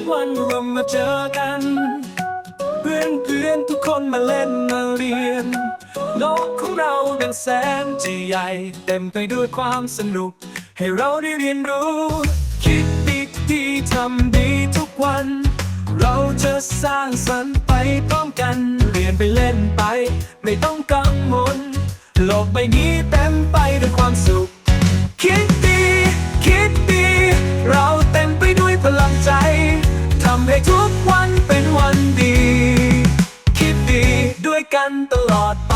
กวันเรามาเจอกัน เพื่อนเพื่อนทุกคนมาเล่นมาเรียน โลกของเราดังแสนจะใหญ่ เต็มไปด้วยความสนุก ให้เราได้เรียนรู้ คิดดีดีทำดีทุกวัน เราจะสร้างสรรค์ไปพร้อมกัน เรียนไปเล่นไป ไม่ต้องกังวลโลกใบนี้เต็มไปด้วยความสุข คิดดี คิดดี เราเต็มไปด้วยพลังใจำให้ทุกวันเป็นวันดี คิดดีด้วยกันตลอดไป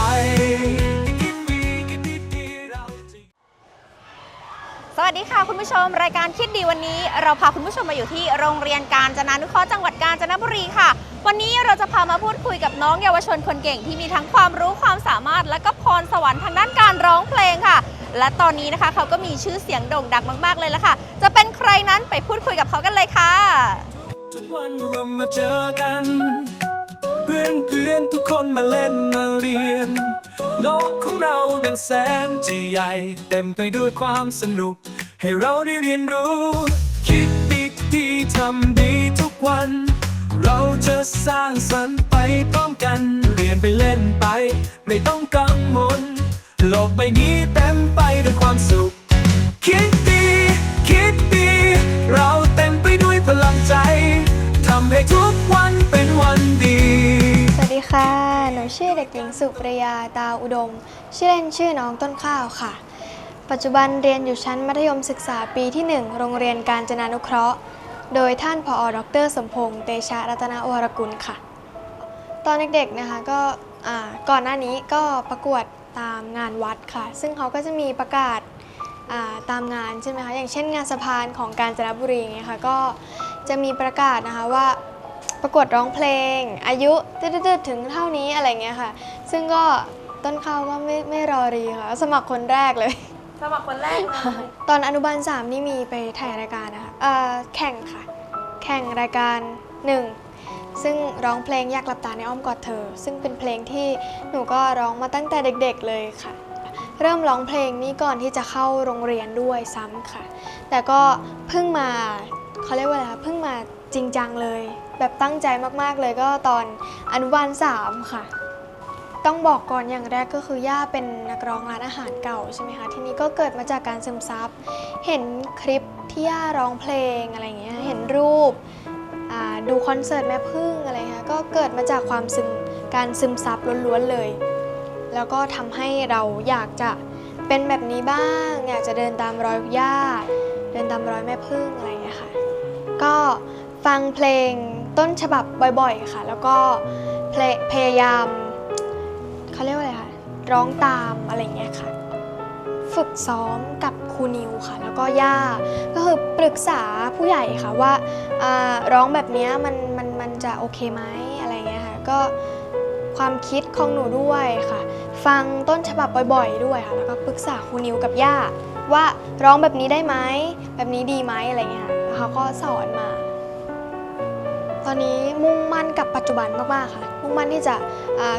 สวัสดีค่ะคุณผู้ชม รายการคิดดีวันนี้ เราพาคุณผู้ชมมาอยู่ที่โรงเรียนการจนานุเคราะห์จังหวัดกาญจนบุรีค่ะ วันนี้เราจะพามาพูดคุยกับน้องเยาวชนคนเก่งที่มีทั้งความรู้ความสามารถ และก็พรสวรรค์ทางด้านการร้องเพลงค่ะ และตอนนี้นะคะเขาก็มีชื่อเสียงโด่งดังมาก ๆเลยละค่ะ จะเป็นใครนั้นไปพูดคุยกับเขากันเลยค่ะ วันเรามาเจอกัน เพื่อนเพื่อนทุกคนมาเล่นมาเรียน โลกของเราดังแสนจะใหญ่ เต็มไปด้วยความสนุก ให้เราได้เรียนรู้ คิดดีดีทำดีทุกวัน เราจะสร้างสรรค์ไปพร้อมกัน เรียนไปเล่นไป ไม่ต้องกังวลโลกใบนี้เต็ม ตาอุดม ชื่อเล่นชื่อน้องต้นข้าวค่ะ ปัจจุบันเรียนอยู่ชั้นมัธยมศึกษาปีที่ 1 โรงเรียนการจนานุเคราะห์ โดยท่านผออดร สมพงษ์เตชะรัตนวรกุลค่ะ ตอนเด็กๆนะคะก็ก่อนหน้านี้ก็ประกวดตามงานวัดค่ะ ซึ่งเขาก็จะมีประกาศาตามงานใช่ไหมคะอย่างเช่นงานสะพานของกาญจนบุรีอย่างเงี้ยค่ะก็จะมีประกาศนะคะว่าประกวดร้องเพลง อายุตืดๆถึงเท่านี้อะไรเงี้ยค่ะ ซึ่งก็ ต้นข้าวก็ไม่ไม่รอรีค่ะ สมัครคนแรกเลย สมัครคนแรกเลยตอนอนุบาล 3 นี่มีไปถ่ายรายการนะคะเอ่อแข่งค่ะ แข่งรายการหนึ่งซึ่งร้องเพลงอยากหลับตาในอ้อมกอดเธอ ซึ่งเป็นเพลงที่หนูก็ร้องมาตั้งแต่เด็กๆเลยค่ะ เริ่มร้องเพลงนี้ก่อนที่จะเข้าโรงเรียนด้วยซ้ำค่ะ แต่ก็เพิ่งมาเขาเรียกว่าอะไรคะเพิ่งมาจริงจังเลย แบบตั้งใจมากๆเลยก็ตอนอนุบาล 3 ค่ะ ต้องบอกก่อนอย่างแรกก็คือย่าเป็นนักร้องร้านอาหารเก่าใช่ไหมคะทีนี้ก็เกิดมาจากการซึมซับเห็นคลิปที่ย่าร้องเพลงอะไรอย่างเงี้ยเห็นรูปดูคอนเสิร์ตแม่พึ่งอะไรเงี้ยก็เกิดมาจากความซึมการซึมซับล้วนๆเลย แล้วก็ทำให้เราอยากจะเป็นแบบนี้บ้าง อยากจะเดินตามรอยย่า เดินตามรอยแม่พึ่งอะไรอย่างเงี้ยค่ะก็ฟังเพลงต้นฉบับบ่อยๆค่ะ แล้วก็พยายาม เขาเรียกว่าอะไรคะร้องตามอะไรเงี้ยค่ะ ฝึกซ้อมกับครูนิวค่ะ แล้วก็ย่าก็คือปรึกษาผู้ใหญ่ค่ะว่าร้องแบบนี้มันมันมันจะโอเคไหมอะไรเงี้ยค่ะก็ความคิดของหนูด้วยค่ะ ฟังต้นฉบับบ่อยๆ ด้วยค่ะ แล้วก็ปรึกษาครูนิวกับย่าว่าร้องแบบนี้ได้ไหมแบบนี้ดีไหมอะไรเงี้ยค่ะแล้วเขาก็สอนมา ตอนนี้มุ่งมั่นกับปัจจุบันมากๆค่ะ มุ่งมั่นที่จะ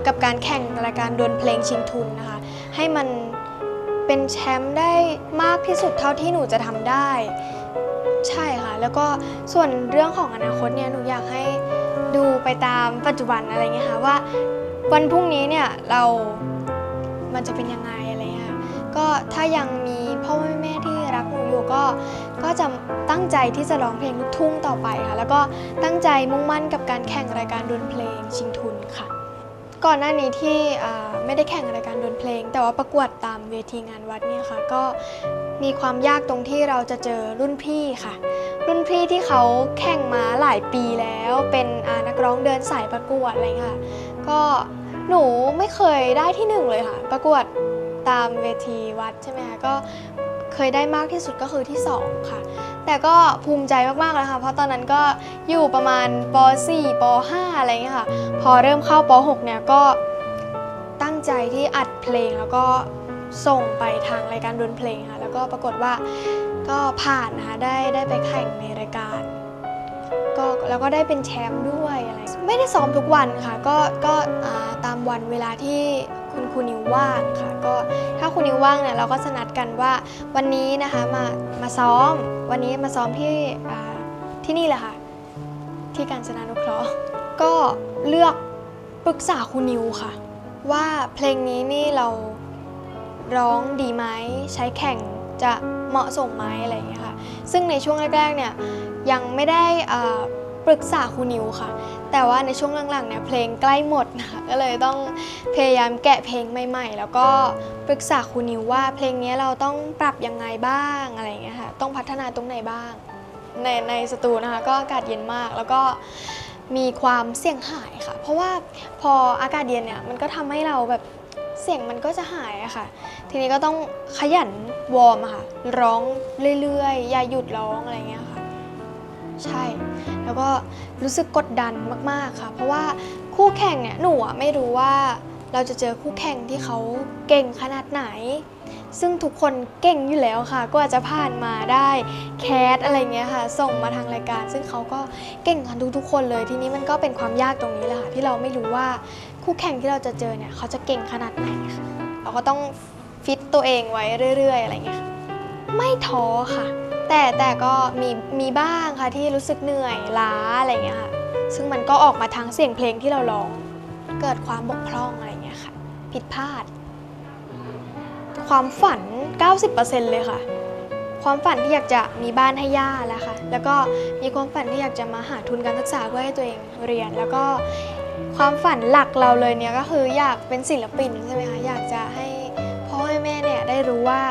กับการแข่งรายการดวลเพลงชิงทุนนะคะ ให้มันเป็นแชมป์ได้มากที่สุดเท่าที่หนูจะทำได้ ใช่ค่ะ แล้วก็ส่วนเรื่องของอนาคตเนี่ยหนูอยากให้ดูไปตามปัจจุบันอะไรเงี้ยค่ะว่าวันพรุ่งนี้เนี่ยเรา มันจะเป็นยังไงอะไรเงี้ยค่ะก็ถ้ายังมีพ่อแม่ที่รักหนูอยู่ก็ ก็จะตั้งใจที่จะร้องเพลงลูกทุ่งต่อไปค่ะ แล้วก็ตั้งใจมุ่งมั่นกับการแข่งรายการดวลเพลงชิงทุนค่ะ ก่อนหน้านี้ที่ไม่ได้แข่งรายการดวลเพลง แต่ว่าประกวดตามเวทีงานวัดเนี่ยค่ะ ก็มีความยากตรงที่เราจะเจอรุ่นพี่ค่ะ รุ่นพี่ที่เขาแข่งมาหลายปีแล้ว เป็นนักร้องเดินสายประกวดอะไรค่ะ ก็หนูไม่เคยได้ที่หนึ่งเลยค่ะ ประกวดตามเวทีวัดใช่ไหมคะก็ เคยได้มากที่สุดก็คือที่สองค่ะ แต่ก็ภูมิใจมากๆเลยค่ะ เพราะตอนนั้นก็อยู่ประมาณป .4 ป .5 อะไรเงี้ยค่ะ พอเริ่มเข้าป .6 เนี่ยก็ตั้งใจที่อัดเพลงแล้วก็ส่งไปทางรายการดนเพลงค่ะ แล้วก็ปรากฏว่าก็ผ่านนะคะได้ได้ไปแข่งในรายการก็แล้วก็ได้เป็นแชมป์ด้วยอะไรไม่ได้ซ้อมทุกวันค่ะ ก็ก็ตามวันเวลาที่ คุณครูนิวว่างค่ะ ก็ถ้าครูนิวว่างเนี่ยเราก็จะนัดกันว่าวันนี้นะคะมามาซ้อม วันนี้มาซ้อมที่ที่นี่แหละค่ะ ที่การจนานุเคราะห์ก็เลือกปรึกษาครูนิวค่ะ ว่าเพลงนี้นี่เราร้องดีไหมใช้แข่งจะเหมาะสมไหมอะไรอย่างเงี้ยค่ะ ซึ่งในช่วงแรกๆเนี่ยยังไม่ได้อ่าปรึกษาครูนิวค่ะ แต่ว่าในช่วงหลังๆเนี่ยเพลงใกล้หมดนะคะก็เลยต้องพยายามแกะเพลงใหม่ๆ แล้วก็ปรึกษาครูนิวว่าเพลงนี้เราต้องปรับยังไงบ้างอะไรอย่างเงี้ยค่ะต้องพัฒนาตรงไหนบ้าง ในในสตูนะคะก็อากาศเย็นมากแล้วก็มีความเสี่ยงหายค่ะ เพราะว่าพออากาศเย็นเนี่ยมันก็ทำให้เราแบบเสียงมันก็จะหายอะค่ะ ทีนี้ก็ต้องขยันวอร์มอะค่ะ ร้องเรื่อยๆ อย่าหยุดร้องอะไรเงี้ยค่ะ ใช่ แล้วก็รู้สึกกดดันมากๆค่ะ เพราะว่าคู่แข่งเนี่ยหนูอะไม่รู้ว่าเราจะเจอคู่แข่งที่เขาเก่งขนาดไหน ซึ่งทุกคนเก่งอยู่แล้วค่ะ ก็อาจจะผ่านมาได้แคสอะไรเงี้ยค่ะ ส่งมาทางรายการ ซึ่งเขาก็เก่งกันทุกๆคนเลยทีนี้มันก็เป็นความยากตรงนี้แหละค่ะที่เราไม่รู้ว่าคู่แข่งที่เราจะเจอเนี่ยเขาจะเก่งขนาดไหนค่ะเราก็ต้องฟิตตัวเองไว้เรื่อย ๆ อะไรเงี้ยไม่ท้อค่ะ แต่แต่ก็มีมีบ้างค่ะที่รู้สึกเหนื่อยล้าอะไรเงี้ยค่ะ ซึ่งมันก็ออกมาทางเสียงเพลงที่เราร้อง เกิดความบกพร่องอะไรเงี้ยค่ะ ผิดพลาด ความฝัน 90%เลยค่ะ ความฝันที่อยากจะมีบ้านให้ย่าแล้วค่ะ แล้วก็มีความฝันที่อยากจะมาหาทุนการศึกษาเพื่อให้ตัวเองเรียน แล้วก็ความฝันหลักเราเลยเนี่ยก็คืออยากเป็นศิลปินใช่ไหมคะ อยากจะให้พ่อให้แม่เนี่ยได้รู้ว่า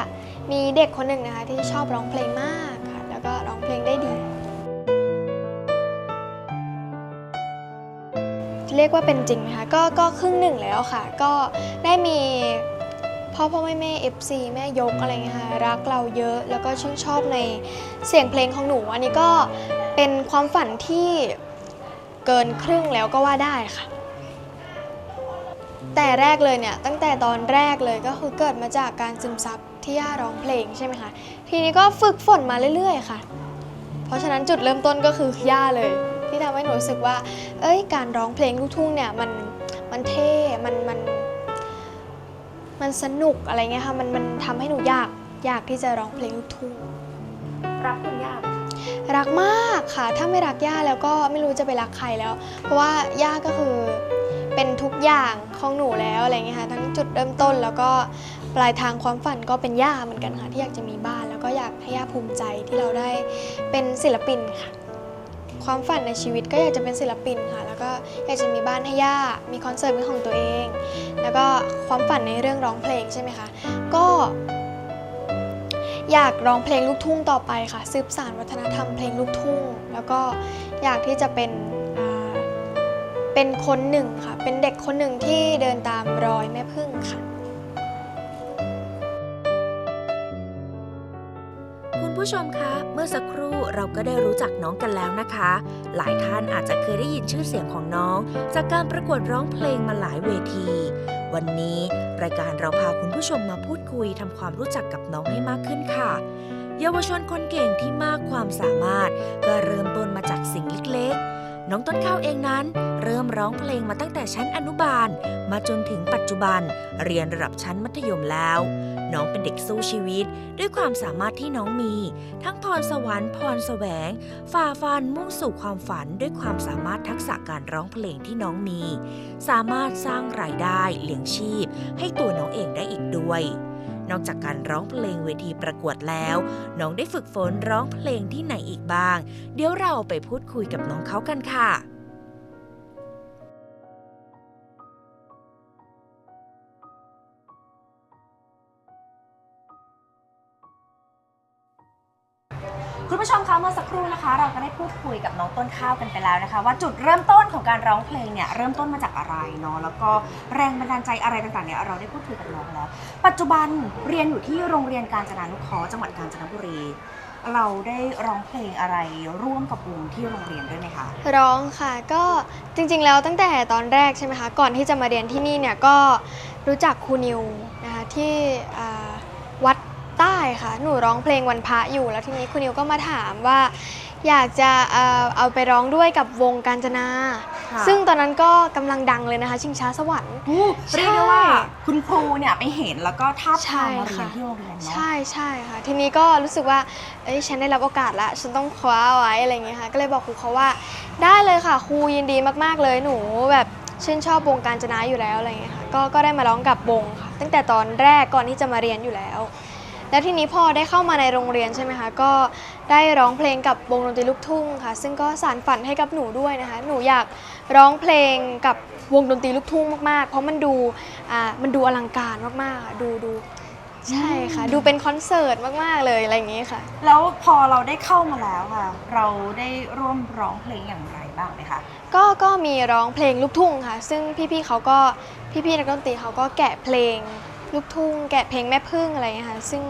มีเด็กคนหนึ่งนะคะที่ชอบร้องเพลงมากค่ะ แล้วก็ร้องเพลงได้ดี เรียกว่าเป็นจริงไหมคะ ก็ก็ครึ่งหนึ่งแล้วค่ะ ก็ได้มีพ่อพ่อแม่แม่ FC แม่ยกอะไรเงี้ยค่ะรักเราเยอะแล้วก็ชื่นชอบในเสียงเพลงของหนู อันนี้ก็เป็นความฝันที่เกินครึ่งแล้วก็ว่าได้ค่ะ แต่แรกเลยเนี่ยตั้งแต่ตอนแรกเลยก็คือเกิดมาจากการซึมซับ ที่ย่าร้องเพลงใช่ไหมคะ ทีนี้ก็ฝึกฝนมาเรื่อยๆค่ะ เพราะฉะนั้นจุดเริ่มต้นก็คือย่าเลย ที่ทำให้หนูรู้สึกว่า เอ้ยการร้องเพลงลูกทุ่งเนี่ยมันมันเท่มันมันมันสนุกอะไรเงี้ยค่ะมันมันทำให้หนูอยากอยากที่จะร้องเพลงลูกทุ่งรักคุณย่าไหมรักมากค่ะ ถ้าไม่รักย่าแล้วก็ไม่รู้จะไปรักใครแล้ว เพราะว่าย่าก็คือเป็นทุกอย่างของหนูแล้วอะไรเงี้ยค่ะทั้งจุดเริ่มต้นแล้วก็ ปลายทางความฝันก็เป็นย่าเหมือนกันค่ะที่อยากจะมีบ้าน แล้วก็อยากให้ย่าภูมิใจที่เราได้เป็นศิลปินค่ะ ความฝันในชีวิตก็อยากจะเป็นศิลปินค่ะ แล้วก็อยากจะมีบ้านให้ย่ามีคอนเสิร์ตเป็นของตัวเอง แล้วก็ความฝันในเรื่องร้องเพลงใช่ไหมคะก็อยากร้องเพลงลูกทุ่งต่อไปค่ะ สืบสานวัฒนธรรมเพลงลูกทุ่ง แล้วก็อยากที่จะเป็นเป็นคนหนึ่งค่ะ เป็นเด็กคนหนึ่งที่เดินตามรอยแม่พึ่งค่ะ ผู้ชมคะ เมื่อสักครู่เราก็ได้รู้จักน้องกันแล้วนะคะ หลายท่านอาจจะเคยได้ยินชื่อเสียงของน้อง จากการประกวดร้องเพลงมาหลายเวที วันนี้รายการเราพาคุณผู้ชมมาพูดคุยทำความรู้จักกับน้องให้มากขึ้นค่ะ เยาวชนคนเก่งที่มากความสามารถ ก็เริ่มต้นมาจากสิ่งเล็กๆ น้องต้นข้าวเองนั้น เริ่มร้องเพลงมาตั้งแต่ชั้นอนุบาล มาจนถึงปัจจุบัน เรียนระดับชั้นมัธยมแล้ว น้องเป็นเด็กสู้ชีวิต ด้วยความสามารถที่น้องมี ทั้งพรสวรรค์พรแสวง ฝ่าฟันมุ่งสู่ความฝันด้วยความสามารถทักษะการร้องเพลงที่น้องมี สามารถสร้างรายได้เลี้ยงชีพ ให้ตัวน้องเองได้อีกด้วยนอกจากการร้องเพลงเวทีประกวดแล้ว น้องได้ฝึกฝนร้องเพลงที่ไหนอีกบ้าง เดี๋ยวเราไปพูดคุยกับน้องเขากันค่ะ ผู้ชมคะเมื่อสักครู่นะคะ เราก็ได้พูดคุยกับน้องต้นข้าวกันไปแล้วนะคะ ว่าจุดเริ่มต้นของการร้องเพลงเนี่ยเริ่มต้นมาจากอะไรเนาะแล้วก็แรงบันดาลใจอะไรต่างๆเนี่ยเราได้พูดคุยกับน้องแล้ว ปัจจุบันเรียนอยู่ที่โรงเรียนการจนานุเคราะห์จังหวัดกาญจนบุรี เราได้ร้องเพลงอะไรร่วมกับวงที่โรงเรียนด้วยไหมคะ ร้องค่ะก็จริงๆแล้วตั้งแต่ตอนแรกใช่ไหมคะก่อนที่จะมาเรียนที่นี่เนี่ยก็รู้จักครูนิวนะคะที่อ่า วัดใต้ค่ะ หนูร้องเพลงวันพระอยู่ แล้วทีนี้ครูนิวก็มาถามว่า อยากจะเอ่อเอาไปร้องด้วยกับวงการจนา ค่ะ ซึ่งตอนนั้นก็กำลังดังเลยนะคะ ชิงช้าสวรรค์เรียกได้ว่าคุณครูเนี่ยไปเห็นแล้วก็ท้าบใช่ทามมาเรียนค่ะที่โรงเรียนเนาะ ใช่ใช่ค่ะ ทีนี้ก็รู้สึกว่า เอ้ยฉันได้รับโอกาสแล้วฉันต้องคว้าไว้อะไรอย่างเงี้ยค่ะ ก็เลยบอกครูเขาว่า ได้เลยค่ะครูยินดีมากๆเลยหนูแบบชื่นชอบวงการจนาอยู่แล้วอะไรเงี้ยค่ะ ก็ก็ได้มาร้องกับวงค่ะ ตั้งแต่ตอนแรกก่อนที่จะมาเรียนอยู่แล้ว แล้วทีนี้พอได้เข้ามาในโรงเรียนใช่ไหมคะก็ได้ร้องเพลงกับวงดนตรีลูกทุ่งค่ะ ซึ่งก็สานฝันให้กับหนูด้วยนะคะ หนูอยากร้องเพลงกับวงดนตรีลูกทุ่งมากๆ เพราะมันดูอ่ามันดูอลังการมากๆอะดูดูใช่ค่ะ ดูเป็นคอนเสิร์ตมากๆเลยอะไรอย่างงี้ค่ะ แล้วพอเราได้เข้ามาแล้วค่ะ เราได้ร่วมร้องเพลงอย่างไรบ้างไหมคะก็ก็มีร้องเพลงลูกทุ่งค่ะ ซึ่งพี่ๆเขาก็พี่ๆนักดนตรีเขาก็แกะเพลง ลูกทุ่งแกะเพลงแม่พึ่งอะไรอย่างเงี้ยค่ะ ซึ่ง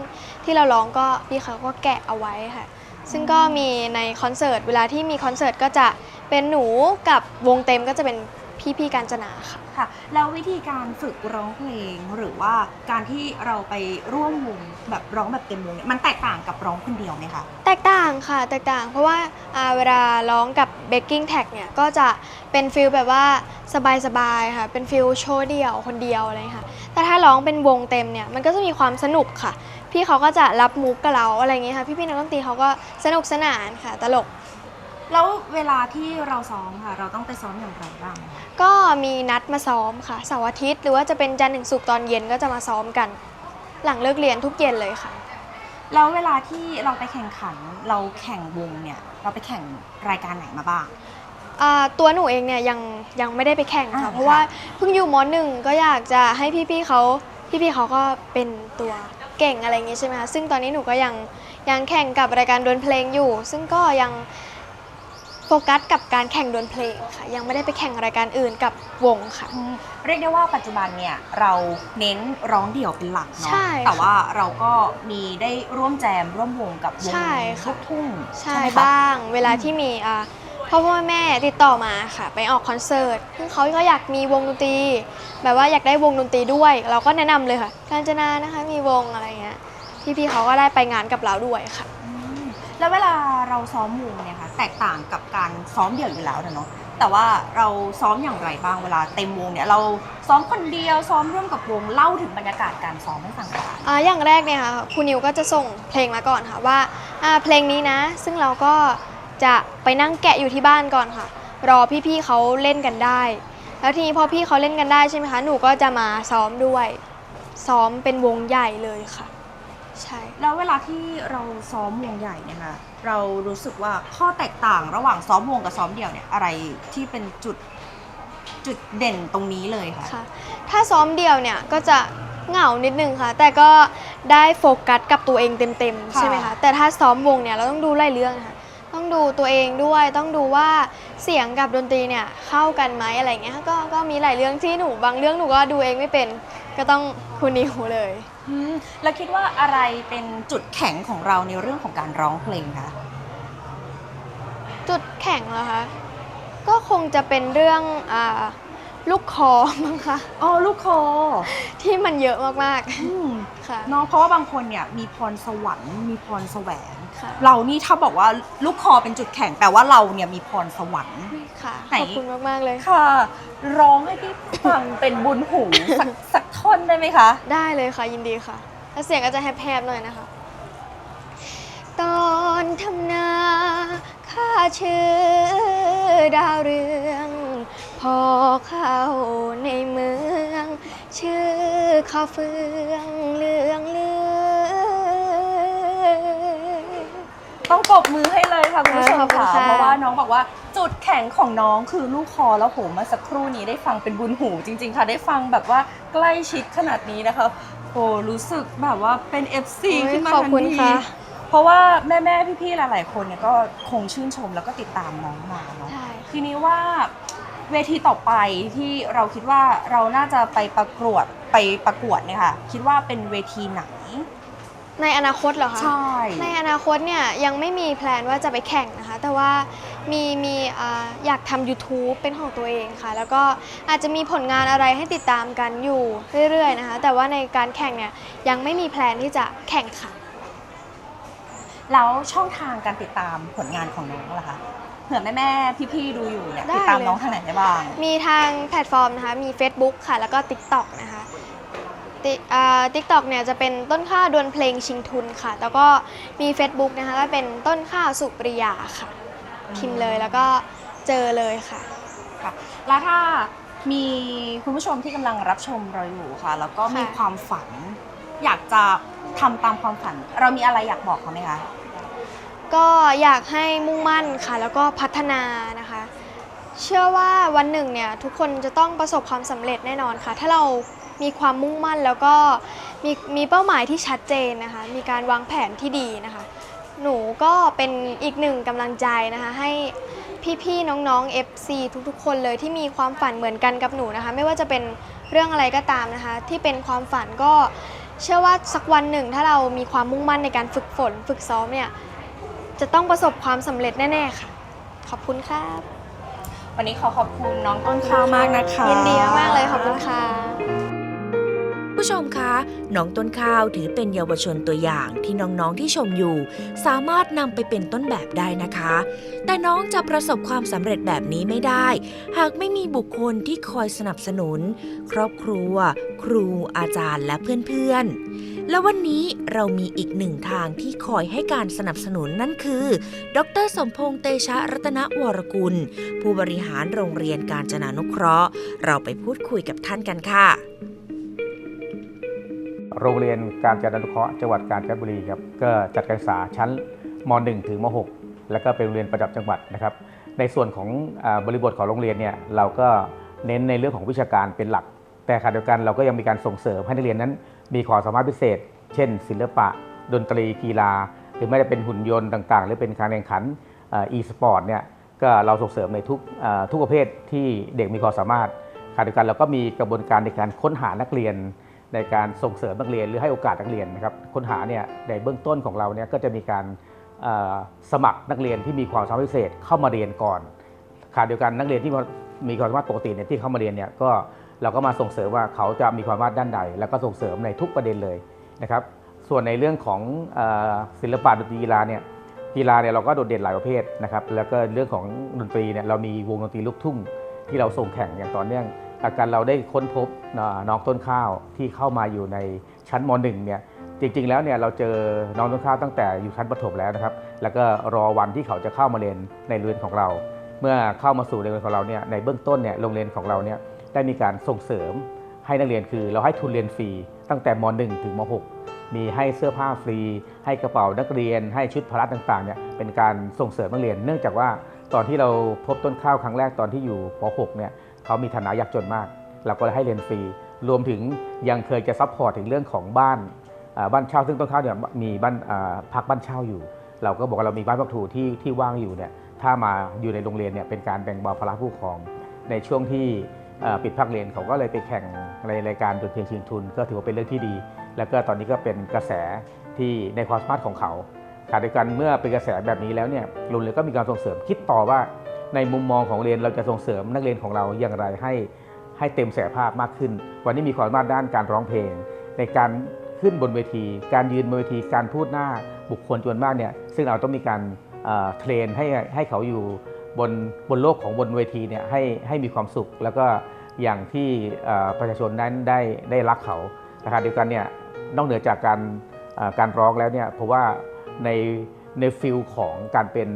ที่เราร้องก็พี่เขาก็แกะเอาไว้ค่ะ ซึ่งก็มีในคอนเสิร์ตเวลาที่มีคอนเสิร์ตก็จะเป็นหนูกับวงเต็มก็จะเป็นพี่ๆการจนาค่ะ ค่ะแล้ววิธีการฝึกร้องเพลงหรือว่าการที่เราไปร่วมวงแบบร้องแบบเต็มวงเนี่ยมันแตกต่างกับร้องคนเดียวไหมคะ แตกต่างค่ะ แตกต่าง เพราะว่าอ่าเวลาร้องกับ backing tag เนี่ยก็จะเป็นฟิลแบบว่าสบายๆค่ะ เป็นฟิลโชว์เดี่ยวคนเดียวอะไรอย่างเงี้ยค่ะ แต่ถ้าร้องเป็นวงเต็มเนี่ยมันก็จะมีความสนุกค่ะ พี่เขาก็จะรับมุกกับเราอะไรอย่างเงี้ยค่ะพี่ๆนักดนตรีเขาก็สนุกสนานค่ะ ตลก แล้วเวลาที่เราซ้อมค่ะ เราต้องไปซ้อมอย่างไรบ้าง ก็มีนัดมาซ้อมค่ะเสาร์อาทิตย์หรือว่าจะเป็นจันทร์ถึงศุกร์ตอนเย็นก็จะมาซ้อมกัน หลังเลิกเรียนทุกเย็นเลยค่ะ แล้วเวลาที่เราไปแข่งขันเราแข่งวงเนี่ย เราไปแข่งรายการไหนมาบ้าง อ่าตัวหนูเองเนี่ยยังยังไม่ได้ไปแข่งอ่าค่ะเพราะว่าเพิ่งอยู่มหนึ่งก็อยากจะให้พี่ๆเขาพี่ๆเขาก็เป็นตัวเก่งอะไรอย่างงี้ใช่ไหมคะซึ่งตอนนี้หนูก็ยังยังแข่งกับรายการดวลเพลงอยู่ ซึ่งก็ยังโฟกัสกับการแข่งดวลเพลงค่ะ ยังไม่ได้ไปแข่งรายการอื่นกับวงค่ะ อืมเรียกได้ว่าปัจจุบันเนี่ยเราเน้นร้องเดี่ยวเป็นหลักเนาะใช่ค่ะแต่ว่าเราก็มีได้ร่วมแจมร่วมวงกับวงใช่ค่ะ ลูกทุ่งใช่ไหมคะ บ้างเวลาที่มีอ่า พ่อพ่อแม่ติดต่อมาค่ะ ไปออกคอนเสิร์ตซึ่งเขาก็อยากมีวงดนตรี แบบว่าอยากได้วงดนตรีด้วย เราก็แนะนำเลยค่ะการจนานะคะมีวงอะไรเงี้ยพี่ๆเขาก็ได้ไปงานกับเราด้วยค่ะอืมแล้วเวลาเราซ้อมวงเนี่ยค่ะแตกต่างกับการซ้อมเดี่ยวอยู่แล้วนะเนาะแต่ว่าเราซ้อมอย่างไรบ้างเวลาเต็มวงเนี่ยเราซ้อมคนเดียวซ้อมร่วมกับวงเล่าถึงบรรยากาศการซ้อมให้ฟังหน่อยค่ะอ่าอย่างแรกเนี่ยค่ะครูนิวก็จะส่งเพลงมาก่อนค่ะว่าอ่าเพลงนี้นะ ซึ่งเราก็ จะไปนั่งแกะอยู่ที่บ้านก่อนค่ะ รอพี่ๆเขาเล่นกันได้ แล้วทีนี้พอพี่เขาเล่นกันได้ใช่ไหมคะหนูก็จะมาซ้อมด้วย ซ้อมเป็นวงใหญ่เลยค่ะ ใช่ แล้วเวลาที่เราซ้อมวงใหญ่เนี่ยค่ะเรารู้สึกว่าข้อแตกต่างระหว่างซ้อมวงกับซ้อมเดี่ยวเนี่ยอะไรที่เป็นจุดจุดเด่นตรงนี้เลยค่ะ ค่ะ ถ้าซ้อมเดี่ยวเนี่ยก็จะเหงานิดนึงค่ะ แต่ก็ได้โฟกัสกับตัวเองเต็มๆค่ะใช่ไหมคะ แต่ถ้าซ้อมวงเนี่ยเราต้องดูหลายเรื่องค่ะ ต้องดูตัวเองด้วย ต้องดูว่าเสียงกับดนตรีเนี่ยเข้ากันไหมอะไรเงี้ยก็ก็มีหลายเรื่องที่หนูบางเรื่องหนูก็ดูเองไม่เป็น ก็ต้องคุณนิวเลยอืมแล้วคิดว่าอะไรเป็นจุดแข็งของเราในเรื่องของการร้องเพลงคะจุดแข็งเหรอคะก็คงจะเป็นเรื่องอ่าลูกคอมั้งคะอ๋อลูกคอ ที่มันเยอะมากอืมๆค่ะ เนาะเพราะว่าบางคนเนี่ยมีพรสวรรค์มีพรแสวง ค่ะเรานี่ถ้าบอกว่าลูกคอเป็นจุดแข็งแปลว่าเราเนี่ยมีพรสวรรค์ ค่ะไหน ขอบคุณมาก ๆ เลยค่ะ ร้องให้พี่ฟังเป็นบุญหูสักสักท่อนได้ไหมคะ ได้เลยค่ะยินดีค่ะแล้วเสียงก็จะแหบๆหน่อยนะคะ ตอนทำนาข้าชื่อดาวเรือง พอเข้าในเมือง ชื่อข้าวเฟืองเหลืองเลือง ต้องปรบมือให้เลยค่ะคุณผู้ชมขอบคุณค่ะ ค่ะเพราะว่าน้องบอกว่าจุดแข็งของน้องคือลูกคอแล้วโหเมาสักครู่นี้ได้ฟังเป็นบุญหูจริง ๆ ค่ะ ได้ฟังแบบว่าใกล้ชิดขนาดนี้นะคะโอ้รู้สึกแบบว่าเป็น FC โอ้ยขึ้นมาขอบทันคุณทีค่ะ เพราะว่าแม่ๆพี่ๆหลาย ๆ คนเนี่ยก็คงชื่นชมแล้วก็ติดตามน้องมาเนาะ ใช่ ทีนี้ว่าเวทีต่อไปที่เราคิดว่าเราน่าจะไปประกวดไปประกวดเนี่ยค่ะคิดว่าเป็นเวทีไหน ในอนาคตเหรอคะใช่ ในอนาคตเนี่ยยังไม่มีแพลนว่าจะไปแข่งนะคะ แต่ว่ามีมีอ่าอยากทำ YouTube เป็นของตัวเองค่ะ แล้วก็อาจจะมีผลงานอะไรให้ติดตามกันอยู่เรื่อยๆนะคะ แต่ว่าในการแข่งเนี่ยยังไม่มีแพลนที่จะแข่งขัน แล้วช่องทางการติดตามผลงานของน้องล่ะคะเผื่อแม่ๆพี่ๆดูอยู่เนี่ยได้ติดตามน้องเลยทางไหนได้บ้าง มีทางแพลตฟอร์มนะคะ มี Facebook ค่ะ แล้วก็ TikTok นะคะ ติ๊กต็อกเนี่ยจะเป็นต้นข้าวดวลเพลงชิงทุนค่ะ แล้วก็มี Facebook นะคะก็เป็นต้นข้าวสุปริยาค่ะ พิมพ์เลยแล้วก็เจอเลยค่ะ ค่ะ แล้วถ้ามีคุณผู้ชมที่กำลังรับชมเราอยู่ค่ะ แล้วก็มีค่ะ ความฝัน อยากจะทำตามความฝัน เรามีอะไรอยากบอกเขาไหมคะ ก็อยากให้มุ่งมั่นค่ะ แล้วก็พัฒนานะคะ เชื่อว่าวันหนึ่งเนี่ยทุกคนจะต้องประสบความสำเร็จแน่นอนค่ะ ถ้าเรา มีความมุ่งมั่นแล้วก็มีมีเป้าหมายที่ชัดเจนนะคะ มีการวางแผนที่ดีนะคะ หนูก็เป็นอีกหนึ่งกำลังใจนะคะ ให้พี่ๆน้องๆ FC ทุกๆ คนเลยที่มีความฝันเหมือนกันกับหนูนะคะ ไม่ว่าจะเป็นเรื่องอะไรก็ตามนะคะ ที่เป็นความฝันก็เชื่อว่าสักวันหนึ่งถ้าเรามีความมุ่งมั่นในการฝึกฝน ฝึกซ้อมเนี่ยจะต้องประสบความสำเร็จแน่ๆค่ะ ขอบคุณครับ วันนี้ขอขอบคุณน้องต้นข้าวมากนะคะยินดีมากๆเลยขอบคุณค่ะ ผู้ชมคะ น้องต้นข้าวถือเป็นเยาวชนตัวอย่างที่น้องๆที่ชมอยู่ สามารถนำไปเป็นต้นแบบได้นะคะ แต่น้องจะประสบความสำเร็จแบบนี้ไม่ได้ หากไม่มีบุคคลที่คอยสนับสนุน ครอบครัว ครู อาจารย์และเพื่อนๆ และวันนี้เรามีอีกหนึ่งทางที่คอยให้การสนับสนุนนั่นคือ ดร สมพงษ์เตชะรัตนวรกุล ผู้บริหารโรงเรียนการจนานุเคราะห์ เราไปพูดคุยกับท่านกันค่ะ โรงเรียนการจัดอนุเคราะห์จังหวัดกาญจนบุรีครับก็จัดการศึกษาชั้นม .1 ถึงม .6 แล้วก็เป็นโรงเรียนประจำจังหวัดนะครับ ในส่วนของบริบทของโรงเรียนเนี่ยเราก็เน้นในเรื่องของวิชาการเป็นหลัก แต่ขณะเดียวกันเราก็ยังมีการส่งเสริมให้นักเรียนนั้น มีความสามารถพิเศษ เช่น ศิลปะ ดนตรี กีฬา หรือไม่จะเป็นหุ่นยนต์ต่าง ๆ หรือเป็นการแข่งขันอีสปอร์ตเนี่ยก็เราส่งเสริมในทุกทุกประเภทที่เด็กมีความสามารถขณะเดียวกันเราก็มีกระบวนการในการค้นหานักเรียน ในการส่งเสริมนักเรียนหรือให้โอกาสนักเรียนนะครับค้นหาเนี่ยในเบื้องต้นของเราเนี่ยก็จะมีการสมัครนักเรียนที่มีความสามารถพิเศษเข้ามาเรียนก่อนขณะเดียวกันนักเรียนที่มีความสามารถปกติเนี่ยที่เข้ามาเรียนเนี่ยก็เราก็มาส่งเสริมว่าเขาจะมีความสามารถด้านใด แล้วก็ส่งเสริมในทุกประเด็นเลยนะครับ ส่วนในเรื่องของศิลปะดนตรีกีฬาเนี่ยกีฬาเนี่ยเราก็โดดเด่นหลายประเภทนะครับแล้วก็เรื่องของดนตรีเนี่ยเรามีวงดนตรีลูกทุ่งที่เราส่งแข่งอย่างต่อเนื่อง อาการเราได้ค้นพบน้องต้นข้าวที่เข้ามาอยู่ในชั้นม .1 เนี่ยจริงๆแล้วเนี่ยเราเจอน้องต้นข้าวตั้งแต่อยู่ชั้นประถมแล้วนะครับ แล้วก็รอวันที่เขาจะเข้ามาเรียนในเรียนของเรา เมื่อเข้ามาสู่เรียนของเราเนี่ยในเบื้องต้นเนี่ยโรงเรียนของเราเนี่ยได้มีการส่งเสริมให้นักเรียนคือเราให้ทุนเรียนฟรีตั้งแต่ม .1 ถึงม .6 มีให้เสื้อผ้าฟรี ให้กระเป๋านักเรียน ให้ชุดพละต่างๆเนี่ยเป็นการส่งเสริมนักเรียน เนื่องจากว่าตอนที่เราพบต้นข้าวครั้งแรกตอนที่อยู่ป .6 เนี่ย เขามีฐานะยากจนมาก เราก็เลยให้เรียนฟรี รวมถึงยังเคยจะซัพพอร์ตถึงเรื่องของบ้านบ้านเช่าซึ่งต้นข้าวเนี่ยมีบ้านพักบ้านเช่าอยู่ เราก็บอกว่าเรามีบ้านพักถูที่ที่ว่างอยู่เนี่ยถ้ามาอยู่ในโรงเรียนเนี่ยเป็นการแบ่งเบาภาระผู้ปกครอง ในช่วงที่ปิดภาคเรียนเขาก็เลยไปแข่งในรายการดนตรีชิงทุน ก็ถือว่าเป็นเรื่องที่ดี แล้วก็ตอนนี้ก็เป็นกระแสที่ในความสามารถของเขาขณะเดียวกันเมื่อเป็นกระแสแบบนี้แล้วเนี่ยโรงเรียนก็มีการส่งเสริมคิดต่อว่า ในมุมมองของเรียนเราจะส่งเสริมนักเรียนของเราอย่างไรให้ให้เต็มศักยภาพมากขึ้น วันนี้มีความสามารถด้านการร้องเพลง ในการขึ้นบนเวที การยืนบนเวทีการพูดหน้าบุคคลจำนวนมากเนี่ยซึ่งเราต้องมีการเทรนให้ให้เขาอยู่บนบนโลกของบนเวทีเนี่ยให้ให้มีความสุข แล้วก็อย่างที่ประชาชนนั้นได้ได้รักเขานะครับเดียวกันเนี่ยนอกเหนือจากการการร้องแล้วเนี่ยเพราะว่าใน ในฟิลของการเป็น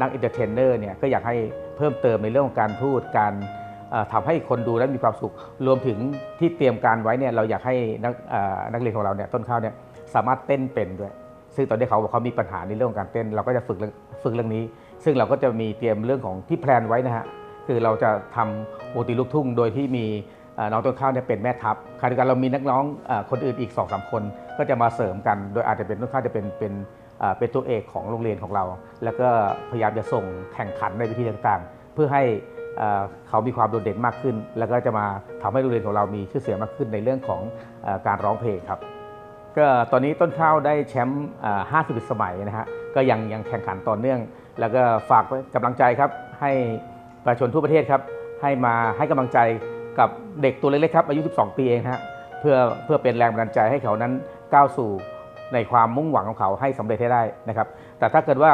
นักเอนเตอร์เทนเนอร์เนี่ยก็อยากให้เพิ่มเติมในเรื่องของการพูดการเอ่อทำให้คนดูแล้วมีความสุข รวมถึงที่เตรียมการไว้เนี่ยเราอยากให้นักนักเรียนของเราเนี่ยต้นข้าวเนี่ยสามารถเต้นเป็นด้วย ซึ่งตอนนี้เขาบอกเขามีปัญหาในเรื่องของการเต้น เราก็จะฝึกเรื่องฝึกเรื่องนี้ ซึ่งเราก็จะมีเตรียมเรื่องของที่แพลนไว้นะฮะคือเราจะทำวงดนตรีลูกทุ่ง โดยที่มีน้องต้นข้าวเนี่ยเป็นแม่ทัพขณะเดียวกันเรามีนักร้องอคนอื่นอีก2อสคนก็จะมาเสริมกัน โดยอาจจะเป็นต้นข้าวจะเป็นเป็น เป็นตัวเอกของโรงเรียนของเรา แล้วก็พยายามจะส่งแข่งขันในวิธีต่างๆ เพื่อให้เขามีความโดดเด่นมากขึ้น แล้วก็จะมาทำให้โรงเรียนของเรามีชื่อเสียงมากขึ้นในเรื่องของอการร้องเพลงครับก็ตอนนี้ต้นข้าวได้แชมป์50 สมัยนะฮะก็ยังยังแข่งขันต่อเนื่อง แล้วก็ฝากไว้กำลังใจครับ ให้ประชาชนทั่วประเทศครับ ให้มาให้กำลังใจกับเด็กตัวเล็กๆครับอายุ 12 ปีเองฮะเพื่อเพื่อเป็นแรงบันดาลใจให้เขานั้นก้าวสู่ ในความมุ่งหวังของเขาให้สำเร็จให้ได้นะครับ แต่ถ้าเกิดว่า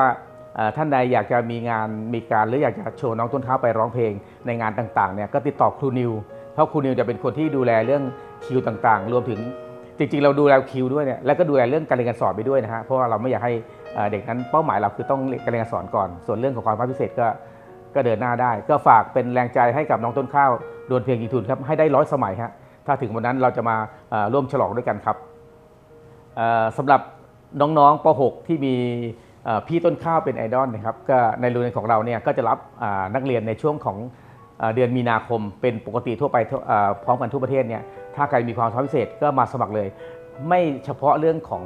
ท่านใดอยากจะมีงานมีการหรืออยากจะโชว์น้องต้นข้าวไปร้องเพลงในงานต่างๆเนี่ยก็ติดต่อครูนิว เพราะครูนิวจะเป็นคนที่ดูแลเรื่องคิวต่างๆ รวมถึงจริงๆ เราดูแลคิวด้วยเนี่ยแล้วก็ดูแลเรื่องการเรียนการสอนไปด้วยนะฮะเพราะว่าเราไม่อยากให้เด็กนั้นเป้าหมายเราคือต้องการเรียนการสอนก่อน ส่วนเรื่องของความพิเศษก็ก็เดินหน้าได้ ก็ฝากเป็นแรงใจให้กับน้องต้นข้าวดวลเพลงอีทุนครับให้ได้ร้อยสมัยฮะถ้าถึงวันนั้นเราจะมาร่วมฉลองด้วยกันครับ สำหรับน้องๆป .6 ที่มีพี่ต้นข้าวเป็นไอดอลนะครับก็ในโรงเรียนของเราเนี่ยก็จะรับนักเรียนในช่วงของเดือนมีนาคม เป็นปกติทั่วไปพร้อมกันทั่วประเทศเนี่ยถ้าใครมีความสามารถพิเศษก็มาสมัครเลย ไม่เฉพาะเรื่องของ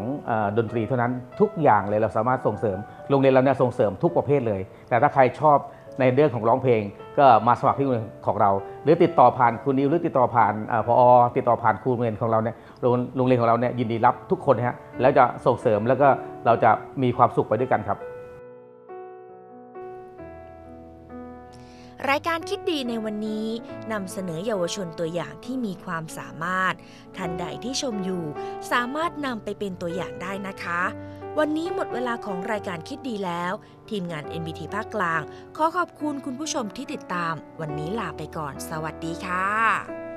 ดนตรีเท่านั้นทุกอย่างเลยเราสามารถส่งเสริมโรงเรียนเราเนี่ยส่งเสริมทุกประเภทเลย แต่ถ้าใครชอบ ในเรื่องของร้องเพลง ก็มาสมัครที่โรงเรียนของเรา หรือติดต่อผ่านคุณนิวหรือติดต่อผ่านออพอติดต่อผ่านครูโรงเรียนของเราเนี่ยโรงโรงเรียนของเราเนี่ยยินดีรับทุกคนนะฮะแล้วจะส่งเสริมแล้วก็เราจะมีความสุขไปด้วยกันครับ รายการคิดดีในวันนี้นำเสนอเยาวชนตัวอย่างที่มีความสามารถ ท่านใดที่ชมอยู่ สามารถนำไปเป็นตัวอย่างได้นะคะ วันนี้หมดเวลาของรายการคิดดีแล้ว ทีมงาน NBT ภาคกลาง ขอขอบคุณคุณผู้ชมที่ติดตาม วันนี้ลาไปก่อน สวัสดีค่ะ